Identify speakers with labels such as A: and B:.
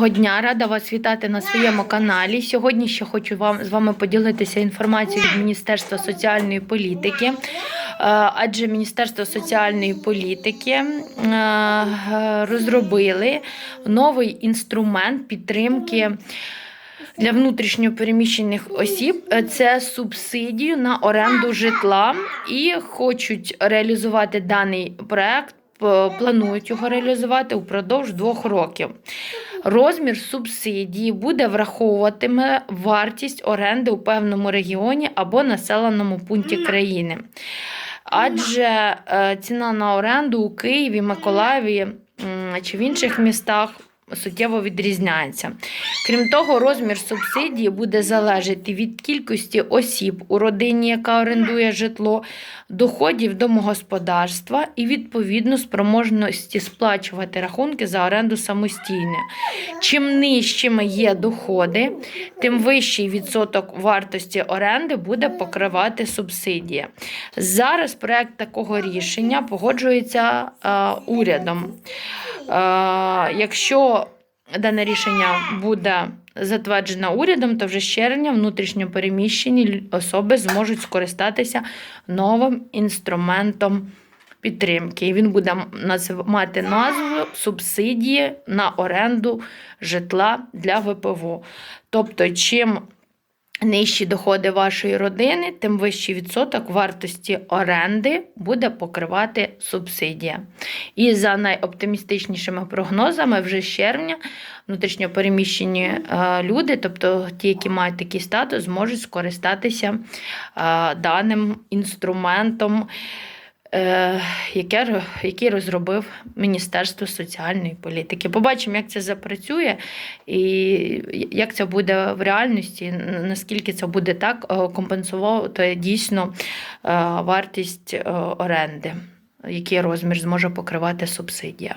A: Доброго дня, рада вас вітати на своєму каналі. Сьогодні ще хочу вам з вами поділитися інформацією від Міністерства соціальної політики. Е, Адже Міністерство соціальної політики е, розробили новий інструмент підтримки для внутрішньо переміщених осіб. Е, Це субсидію на оренду житла і хочуть реалізувати даний проект. Планують його реалізувати упродовж двох років. Розмір субсидії буде враховуватиме вартість оренди у певному регіоні або населеному пункті країни. Адже е, ціна на оренду у Києві, Миколаєві чи в інших містах суттєво відрізняється. Крім того, розмір субсидії буде залежати від кількості осіб у родині, яка орендує житло, доходів домогосподарства і відповідно спроможності сплачувати рахунки за оренду самостійно. Чим нижчими є доходи, тим вищий відсоток вартості оренди буде покривати субсидія. Зараз проект такого рішення погоджується е, урядом. Якщо дане рішення буде затверджено урядом, то вже з червня внутрішньо переміщені особи зможуть скористатися новим інструментом підтримки. І він буде мати назву субсидії на оренду житла для ВПВО. Тобто, чим нижчі доходи вашої родини, тим вищий відсоток вартості оренди буде покривати субсидія. І за найоптимістичнішими прогнозами, вже з червня внутрішньопереміщені е, люди, тобто ті, які мають такий статус, зможуть скористатися е, даним інструментом. Е, яке, який розробив Міністерство соціальної політики. Побачимо, як це запрацює і як це буде в реальності, наскільки це буде так е, компенсувати дійсно е, вартість оренди, який розмір зможе покривати субсидія.